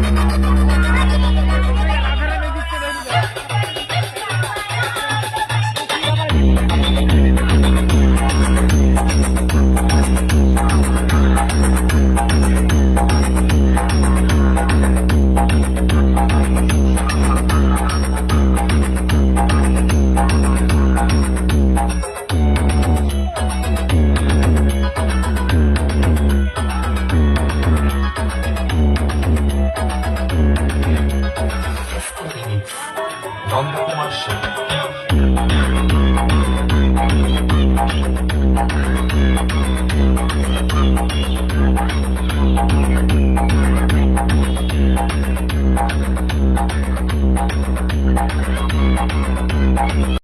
Thank you. Nandakumar Sen Thank you.